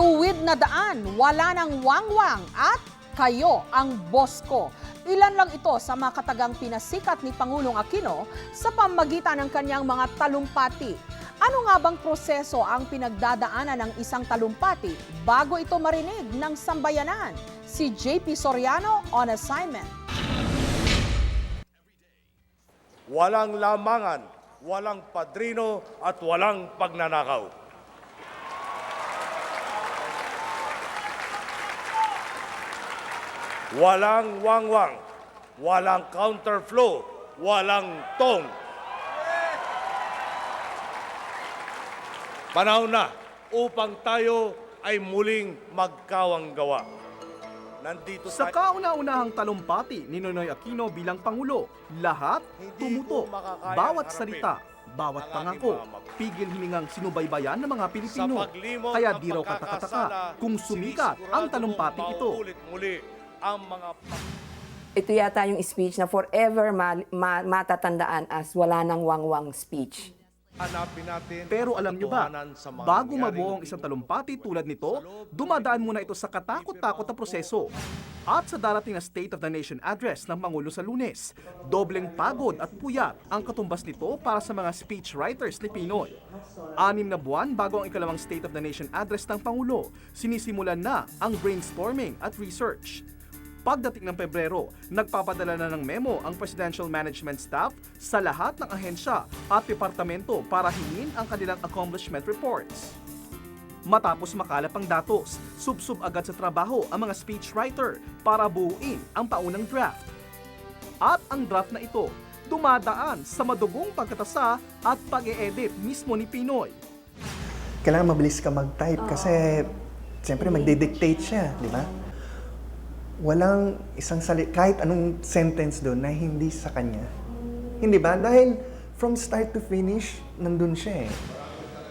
Tuwid na daan, wala nang wangwang at kayo ang boss ko. Ilan lang ito sa mga katagang pinasikat ni Pangulong Aquino sa pamagitan ng kanyang mga talumpati. Ano nga bang proseso ang pinagdadaanan ng isang talumpati bago ito marinig ng sambayanan? Si JP Soriano on assignment. Walang lamangan, walang padrino at walang pagnanakaw. Walang wangwang, walang counterflow, walang tong. Panahon na upang tayo ay muling magkawang gawa. Nandito Sa kauna-unahang talumpati ni Nonoy Aquino bilang Pangulo, lahat tumuto. Bawat salita, bawat ang pangako, pigil hiningang sinubaybayan ng mga Pilipino. Kaya di raw katakataka kung sumikat ang talumpating mong ito. Ang mga ito yata yung speech na forever ma- ma- matatandaan as wala nang wangwang speech. hanapin natin Pero alam nyo ba, bago mabuo ang isang talumpati tulad nito, dumadaan muna ito sa katakot-takot na proseso. At sa darating na State of the Nation address ng Pangulo sa lunes, dobleng pagod at puyat ang katumbas nito para sa mga speechwriters ni Pinoy. Anim na buwan bago ang ikalawang State of the Nation address ng Pangulo, sinisimulan na ang brainstorming at research. Pagdating ng Pebrero, nagpapadala na ng memo ang Presidential Management Staff sa lahat ng ahensya at departamento para hingin ang kanilang accomplishment reports. Matapos makalap ang datos, subsub agad sa trabaho ang mga speechwriter para buuin ang paunang draft. At ang draft na ito, dumadaan sa madugong pagkatasa at pag-e-edit mismo ni Pinoy. kailangan mabilis ka mag-type kasi siyempre magdidictate siya, di ba? Walang isang sali kahit anong sentence doon na hindi sa kanya. Hindi ba? Dahil from start to finish, nandun siya eh.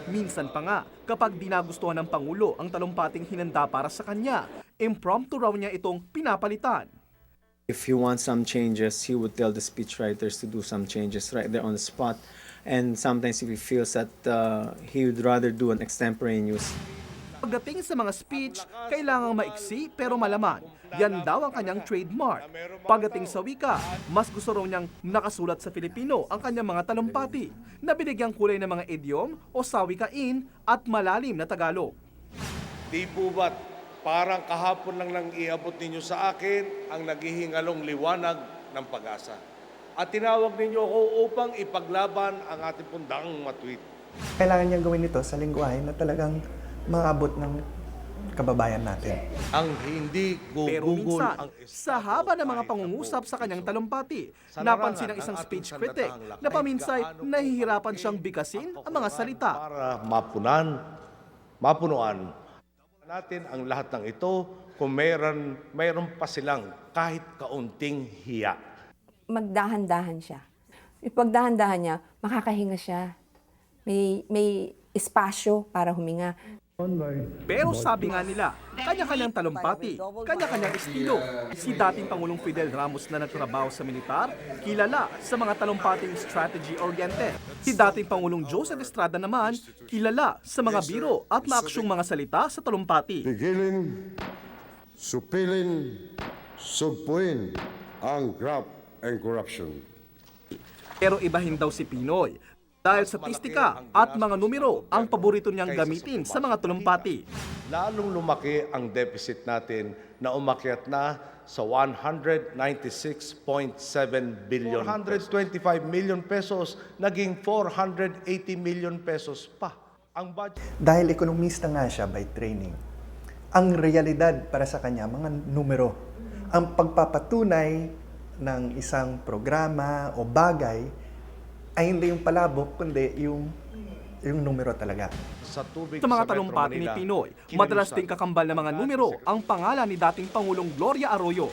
Minsan pa nga, kapag dinagustuhan ng Pangulo ang talumpating hinanda para sa kanya, impromptu raw niya itong pinapalitan. If he wants some changes, he would tell the speechwriters to do some changes right there on the spot. And sometimes if he feels that uh, he would rather do an extemporaneous Pagdating sa mga speech, kailangang maiksi pero malaman. Yan daw ang kanyang trademark. Pagdating sa wika, mas gusto raw niyang nakasulat sa Filipino ang kanyang mga talumpati na binigyang kulay ng mga idiom o sawikain at malalim na Tagalog. Di po ba't parang kahapon lang lang iabot ninyo sa akin ang naghihingalong liwanag ng pag-asa. At tinawag ninyo ako upang ipaglaban ang ating pundang matwid. Kailangan niyang gawin ito sa lingwahe na talagang maabot ng kababayan natin. Ang hindi Pero gugugol minsan, ang sa haba ng mga pangungusap sa kanyang talumpati, napansin ng isang speech critic na paminsay nahihirapan siyang bikasin ang mga salita. para mapunan, mapunuan natin ang lahat ng ito kung mayroon, mayroon pa silang kahit kaunting hiya. Magdahan-dahan siya. Ipagdahan-dahan niya, makakahinga siya. May, may espasyo para huminga. Pero sabi nga nila, kanya-kanyang talumpati, kanya-kanyang estilo. Si dating Pangulong Fidel Ramos na nagtrabaho sa militar, kilala sa mga talumpating strategy-oriented. Si dating Pangulong Joseph Estrada naman, kilala sa mga biro at maaksyong mga salita sa talumpati. Pigilin, supilin, sugpuin ang graft and corruption. Pero ibahin daw si Pinoy. Dahil statistika at mga numero ang paborito niyang gamitin sa mga talumpati. Lalong lumaki ang deficit natin na umakyat na sa 196.7 billion 425 million pesos naging 480 million pesos pa. Ang budget Dahil ekonomista nga siya by training, ang realidad para sa kanya, mga numero. Ang pagpapatunay ng isang programa o bagay ay hindi yung palabok, kundi yung, yung numero talaga. sa tubig Sa mga Metro talumpati ni Pinoy, madalas ding kakambal ng mga numero ang pangalan ni dating Pangulong Gloria Arroyo.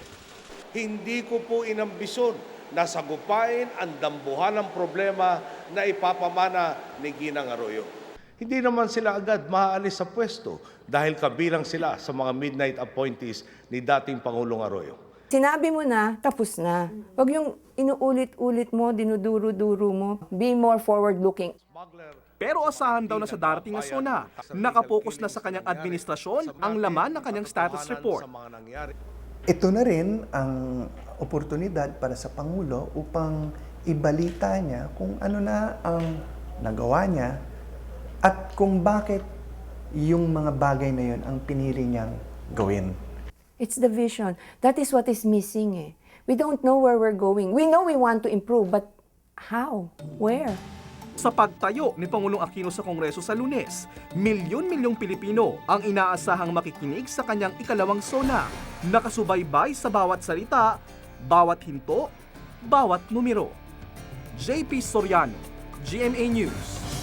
Hindi ko po inambisyon na sagupain ang dambuhan ng problema na ipapamana ni Ginang Arroyo. Hindi naman sila agad maaalis sa pwesto dahil kabilang sila sa mga midnight appointees ni dating Pangulong Arroyo. Sinabi mo na, tapos na. Huwag yung inuulit-ulit mo, dinuduro-duro mo. Be more forward-looking. Pero asahan daw na sa darating na SONA, nakapokus na sa kanyang administrasyon ang laman ng kanyang status report. Ito na rin ang oportunidad para sa Pangulo upang ibalita niya kung ano na ang nagawa niya at kung bakit yung mga bagay na yun ang pinili niyang gawin. It's the vision. That is what is missing eh. We don't know where we're going. We know we want to improve, but how? Where? Sa pagtayo ni Pangulong Aquino sa Kongreso sa lunes, milyon-milyong Pilipino ang inaasahang makikinig sa kanyang ikalawang SONA, nakasubaybay sa bawat salita, bawat hinto, bawat numero. JP Soriano, GMA News.